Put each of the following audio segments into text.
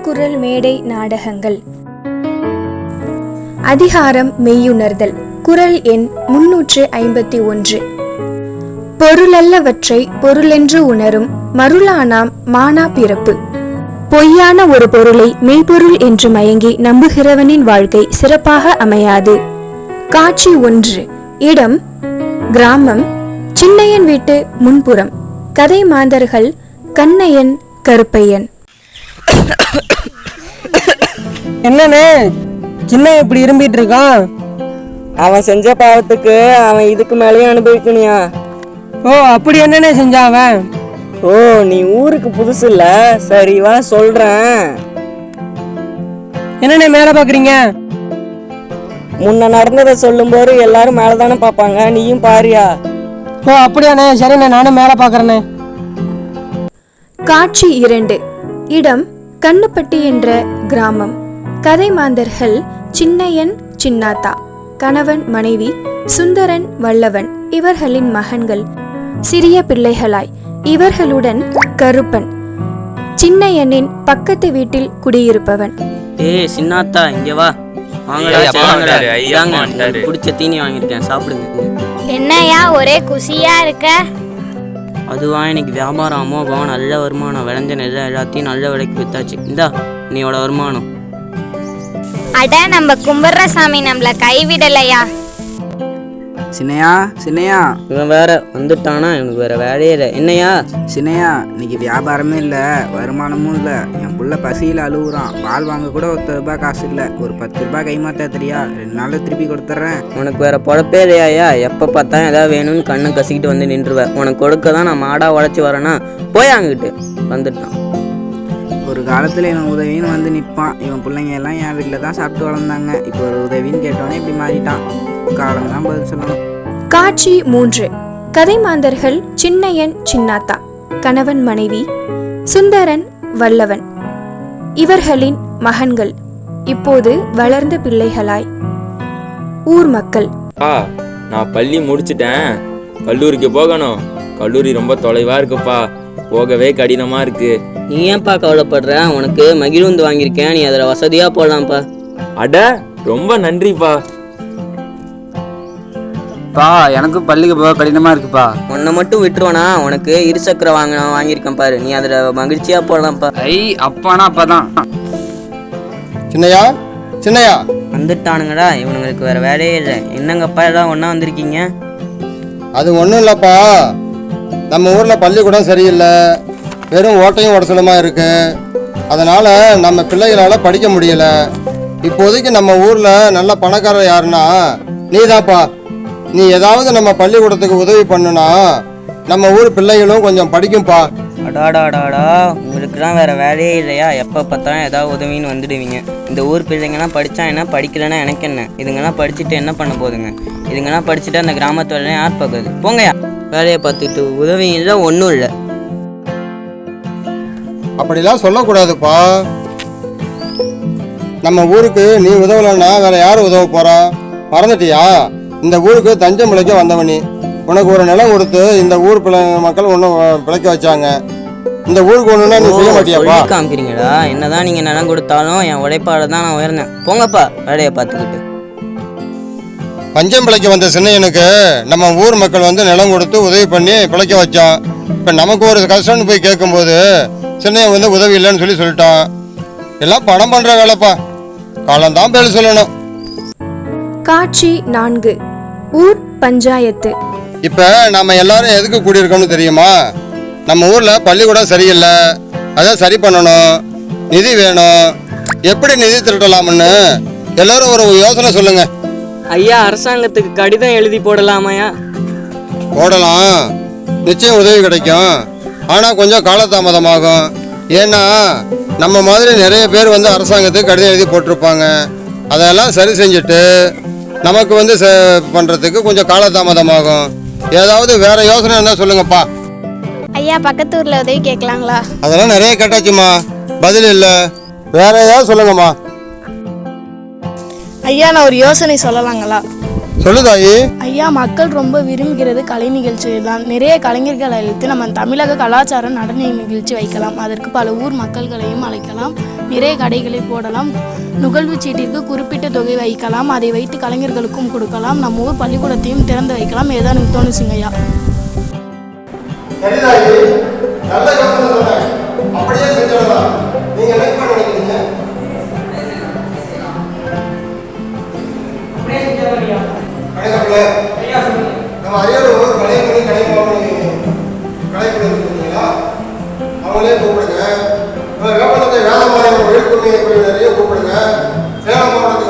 திருக்குறள் மேடை நாடகங்கள். அதிகாரம் மெய்யுணர்தல். குரல் எண் முன்னூற்று ஐம்பத்தி ஒன்று. பொருளல்லவற்றை பொருளென்று உணரும் மருளானாம் மானா பிறப்பு. பொய்யான ஒரு பொருளை மெய்ப்பொருள் என்று மயங்கி நம்புகிறவனின் வாழ்க்கை சிறப்பாக அமையாது. காட்சி ஒன்று. இடம். கிராமம். சின்னையன் வீட்டு முன்புறம். கதை மாந்தர்கள் கண்ணையன் கருப்பையன். என்னண்ணே? சின்ன இப்படி இரும்பிட்டு இருக்கான். அவன் செஞ்ச பாவத்துக்கு அவன் இதுக்கு மேலேயும் அனுபவிக்கணியா ஓ அப்படி என்னண்ணே செஞ்சான் அவன்? ஓ நீ ஊருக்கு புதுசு இல்ல. சரி வா சொல்றேன். என்னண்ணே மேலே பார்க்குறீங்க? முன்ன நடந்ததை சொல்லும்போது எல்லாரும் மேலதானே பார்ப்பாங்க. நீயும் பாரியா? ஓ அப்படியாண்ணே. சரிண்ணே நானும் மேலே பார்க்குறேண்ணே. காட்சி இரண்டு. இடம் கண்ணுப்பட்டி என்ற கிராமம். கதை மாந்தர்கள் சின்னையன் சின்னாத்தா கணவன் மனைவி சுந்தரன் வல்லவன் இவர்களின் மகன்கள் சிறிய பிள்ளைகளாய். இவர்களுடன் கருப்பன் சின்னையனின் பக்கத்து வீட்டில் குடியிருப்பவன். ஏய் சின்னாத்தா இங்க வா. பிடிச்ச தீனி வாங்கியிருக்கேன் சாப்பிடுங்க. என்னையா ஒரே குஷியா இருக்க? அதுவா இன்னைக்கு வியாபாரம் அமோகம் நல்ல வருமானம் விளைஞ்ச நெல்லை எல்லாத்தையும் நல்ல விலைக்கு வித்தாச்சு. இந்தா நீயோட வருமானம். அட நம்ம கும்பிடுற சாமி நம்மள கைவிடலையா? சின்னையா சின்னையா. இவன் வேற வந்துட்டானா? இவனுக்கு வேற வேலையே இல்லை. என்னையா? சின்னையா இன்னைக்கு வியாபாரமே இல்லை வருமானமும் இல்லை. என் புள்ள பசியில் அழுகுறான் பால் வாங்க கூட ஒருத்தர் ரூபாய் காசு இல்லை. ஒரு பத்து ரூபாய் கைமாத்தா தெரியா? ரெண்டு நாளில் திருப்பி கொடுத்துட்றேன். உனக்கு வேற பொழப்பே இல்லையாயா எப்போ பார்த்தா ஏதாவது வேணும்னு கண்ணை கசிக்கிட்டு வந்து நின்றுவேன் உனக்கு கொடுக்க தான் நான் மாடா உழைச்சி வரேனா போய் அங்கிட்டு வந்துட்டான். ஒரு காலத்தில் இவன் உதவின்னு வந்து நிற்பான் இவன் பிள்ளைங்க எல்லாம் என் வீட்டில் தான் சாப்பிட்டு வளர்ந்தாங்க. இப்போ ஒரு உதவின்னு கேட்டோன்னே இப்படி மாறிட்டான். காலம் தான் பதில் சொல்லணும். காட்சி மூன்று. கதை மாந்தர்கள் சின்னையன் சின்னாத்தா. கணவன் மனைவி சுந்தரன் வல்லவன். இவர்களின் மகன்கள். இப்போது வளர்ந்த பிள்ளைகளாய். ஊர் மக்கள். பா நான் பள்ளி முடிச்சிட்டேன். கல்லூரிக்கு போகணும். கல்லூரி ரொம்ப தொலைவா இருக்குப்பா. போகவே கடினமா இருக்கு. நீ ஏன்ப்பா கவலைப்படுற? உனக்கு மகிழுந்து வாங்கியிருக்கேன். நீ அதில் வசதியாக போடலாம்ப்பா அட ரொம்ப நன்றிப்பா. பா எனக்கும் பள்ளிக்கு போக கடினமாக இருக்குப்பா. உன்னை மட்டும் விட்டுருவானா? உனக்கு இருசக்கர வாங்க வாங்கியிருக்கேன் பாரு. நீ அதில் மகிழ்ச்சியாக போடலாம்ப்பா ஐ அப்பானா அப்பா தான் சின்னையா? சின்னையா? வந்துட்டானுங்கடா. இவனுங்களுக்கு வேற வேலையே இல்லை. என்னங்கப்பா எல்லாம் ஒன்றா வந்திருக்கீங்க? அது ஒன்றும் இல்லைப்பா. நம்ம ஊரில் பள்ளிக்கூடம் சரியில்லை. வெறும் ஓட்டையும் உடசலமாக இருக்கு. அதனால் நம்ம பிள்ளைகளால் படிக்க முடியலை. இப்போதைக்கு நம்ம ஊரில் நல்ல பணக்காரர் யாருன்னா நீதாப்பா. நீ ஏதாவது நம்ம பள்ளிக்கூடத்துக்கு உதவி பண்ணுனா நம்ம ஊர் பிள்ளைகளும் கொஞ்சம் படிக்கும்ப்பா அடாடாடாடா உங்களுக்குலாம் வேறு வேலையே இல்லையா? எப்போ பார்த்தாலும் ஏதாவது உதவின்னு வந்துடுவீங்க. இந்த ஊர் பிள்ளைங்கலாம் படித்தா என்ன படிக்கலைன்னா எனக்கு என்ன? இதுங்கெல்லாம் படிச்சுட்டு என்ன பண்ண போதுங்க? இதுங்கெல்லாம் படிச்சுட்டு அந்த கிராமத்து யார் பார்க்குறது? போங்கயா வேலையை பார்த்துட்டு உதவி இல்லை ஒன்றும் இல்லை. அப்படிலாம் சொல்லக்கூடாதுப்பா. நம்ம ஊருக்கு நீ உதவலைன்னா வேற யார் உதவ போறா? மறந்துட்டியா? இந்த ஊருக்கு தஞ்சம் பிழைக்க வந்தவன். உனக்கு ஒரு நிலம் கொடுத்து இந்த ஊர் பிள்ளை மக்கள் ஒன்றும் பிழைக்க வச்சாங்க. இந்த ஊருக்கு ஒன்றுனா நீ செய்ய மாட்டியாப்பா? சொல்லி காமிக்கிறீங்கடா. என்னதான் நீங்கள் நிலம் கொடுத்தாலும் என் உழைப்பால தான் நான் உயர்ந்தேன். போங்கப்பா வேலையை பார்த்துக்கிட்டு. பஞ்சம் பிழைக்க வந்த சின்னையனுக்கு நம்ம ஊர் மக்கள் வந்து நிலம் கொடுத்து உதவி பண்ணி பிழைக்க வச்சான். இப்போ நமக்கு ஒரு கஷ்டம்னு போய் கேட்கும்போது சின்னையன் வந்து உதவி இல்லைன்னு சொல்லி சொல்லிட்டான். எல்லாம் பணம் பண்ணுற வேலைப்பா. காலம்தான் பேர் சொல்லணும். காட்சி நான்கு. ஊர் பஞ்சாயத்து. இப்போ நம்ம எல்லாரும் எதுக்கு கூடியிருக்கோம்னு தெரியுமா? நம்ம ஊரில் பள்ளிக்கூடம் சரியில்லை. அதை சரி பண்ணணும். நிதி வேணும். எப்படி நிதி திரட்டலாம்னு? எல்லாரும் ஒரு யோசனை சொல்லுங்க. ஐயா அரசாங்கத்துக்கு கடிதம் எழுதி போடலாமாயா போடலாம். நிச்சயம் உதவி கிடைக்கும். ஆனால் கொஞ்சம் காலதாமதமாகும். ஏன்னா நம்ம மாதிரி நிறைய பேர் வந்து அரசாங்கத்துக்கு கடிதம் எழுதி போட்டிருப்பாங்க. அதெல்லாம் சரி செஞ்சுட்டு நமக்கு வந்து ச பண்ணுறதுக்கு கொஞ்சம் காலதாமதமாகும். ஏதாவது வேற யோசனை என்ன சொல்லுங்கப்பா. ஐயா பக்கத்து ஊர்ல உதவி கேட்கலாங்களா? அதெல்லாம் நிறைய கேட்டாச்சுமா பதில் இல்லை. வேற ஏதாவது சொல்லுங்கம்மா. ஐயா நான் ஒரு யோசனை சொல்லலாங்களா? சொல்லு தாயி. ஐயா மக்கள் ரொம்ப விரும்புகிறது கலை நிகழ்ச்சி தான். நிறைய கலைஞர்களை அழைத்து நம்ம தமிழக கலாச்சார நடன நிகழ்ச்சி வைக்கலாம். அதற்கு பல ஊர் மக்கள்களையும் அழைக்கலாம். நிறைய கடைகளை போடலாம். நுகர்வு சீட்டிற்கு குறிப்பிட்ட தொகை வைக்கலாம். அதை வைத்து கலைஞர்களுக்கும் கொடுக்கலாம். நம்ம ஊர் பள்ளிக்கூடத்தையும் திறந்து வைக்கலாம். ஏதான் எனக்கு தோணுச்சுங்க ஐயா. சரி தாயி. நல்ல யோசனை சொன்னேன் அப்படியே செஞ்சிடலாம் நீங்க என்ன பண்ண நினைக்கிறீங்க நம்ம அரியலூர் கலைமணி கலைமாமணி கலைக்குழு இருக்குங்களா அவங்களே கூப்பிடுங்க. நம்ம வேப்பனத்தை வேதமாரியம் விழுப்புண்ணிய கூப்பிடுங்க. சேலம் மாவட்டத்துக்கு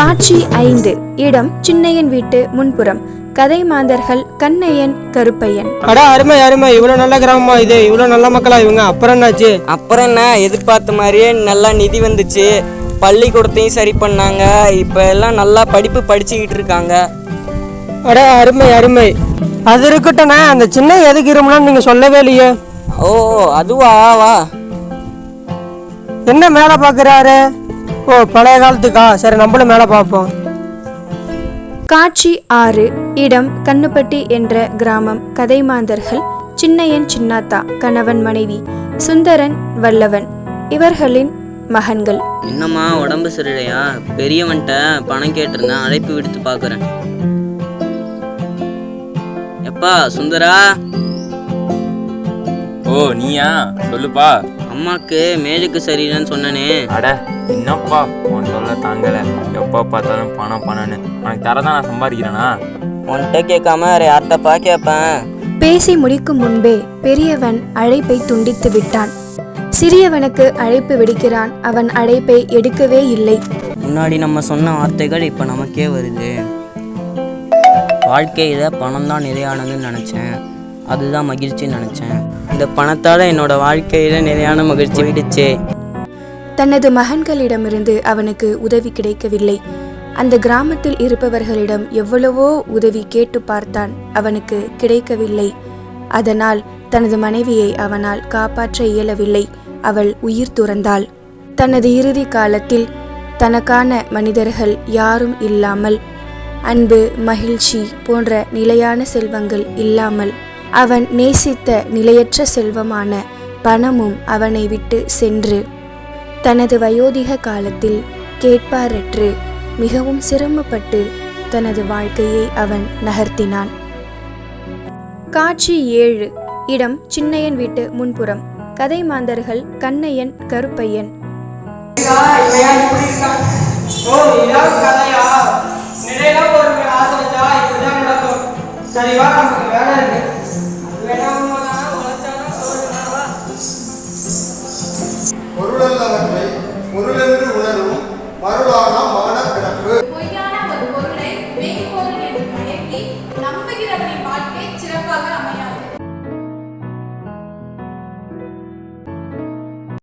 காட்சி ஐந்து. இடம் சின்னையன் வீட்டு முன்புறம். கதை மாந்தர்கள் கண்ணையன் கருப்பையன். அட அருமை அருமை. இவ்வளோ நல்ல கிராமமா இது. இவ்வளோ நல்ல மக்களா இவங்க. அப்புறம் என்னாச்சு? அப்புறம் என்ன? எதிர்பார்த்த மாதிரியே நல்லா நிதி வந்துச்சு. பள்ளிக்கூடத்தையும் சரி பண்ணாங்க. இப்போ எல்லாம் நல்லா படிப்பு படிச்சுக்கிட்டு இருக்காங்க. அட அருமை அருமை. அது இருக்கட்டும்ண்ணே. அந்த சின்ன எதுக்கு இருமுலாம் நீங்கள் சொல்லவே இல்லையே. ஓ அதுவா? வா. என்ன மேலே பார்க்குறாரு ஓ பழைய காலத்துக்கா? சரி நம்மளும் மேலே பார்ப்போம். காட்சி ஆறு இடம் கண்ணுப்பட்டி என்ற கிராமம். கதை மாந்தர்கள் சின்னையன் சின்னாத்தா கணவன் மனைவி சுந்தரன் வல்லவன். இவர்களின் மகன்கள். என்னம்மா உடம்பு சரியில்லையா? பெரியவன்ட்ட பணம் கேட்டிருந்தேன் அழைப்பு விடுத்து பார்க்குறேன். எப்பா சுந்தரா? ஓ நீயா? சொல்லுப்பா. அம்மாக்கு மேலுக்கு சரியில்லைன்னு சொன்னனே. அட என்னப்பா உன் சொல்ல தாங்கல? எப்போ பார்த்தாலும் பணம் பணம்னு. உனக்கு தரதான் நான் சம்பாதிக்கிறேனா? உன்கிட்ட கேட்காம வேற யார்கிட்டப்பா கேட்பேன்? பேசி முடிக்கும் முன்பே பெரியவன் அழைப்பை துண்டித்து விட்டான். சிறியவனுக்கு அழைப்பு விடுக்கிறான். அவன் அழைப்பை எடுக்கவே இல்லை. முன்னாடி நம்ம சொன்ன வார்த்தைகள் இப்போ நமக்கே வருது. வாழ்க்கையில் பணம் தான் நிலையானதுன்னு நினச்சேன். அதுதான் மகிழ்ச்சின்னு நினச்சேன். இந்த பணத்தால் என்னோட வாழ்க்கையில் நிலையான மகிழ்ச்சி விடுச்சே தனது மகன்களிடமிருந்து அவனுக்கு உதவி கிடைக்கவில்லை. அந்த கிராமத்தில் இருப்பவர்களிடம் எவ்வளவோ உதவி கேட்டு பார்த்தான் அவனுக்கு கிடைக்கவில்லை. அதனால் தனது மனைவியை அவனால் காப்பாற்ற இயலவில்லை. அவள் உயிர் துறந்தாள். தனது இறுதி காலத்தில் தனக்கான மனிதர்கள் யாரும் இல்லாமல் அன்பு மகிழ்ச்சி போன்ற நிலையான செல்வங்கள் இல்லாமல் அவன் நேசித்த நிலையற்ற செல்வமான பணமும் அவனை விட்டு சென்று தனது வயோதிக காலத்தில் கேட்பாரற்று மிகவும் சிரமப்பட்டு தனது வாழ்க்கையை அவன் நகர்த்தினான் காட்சி ஏழு இடம் சின்னையன் வீட்டு முன்புறம் கதை மாந்தர்கள் கண்ணையன் கருப்பையன் சரி வா நமக்கு வேலை இருக்கு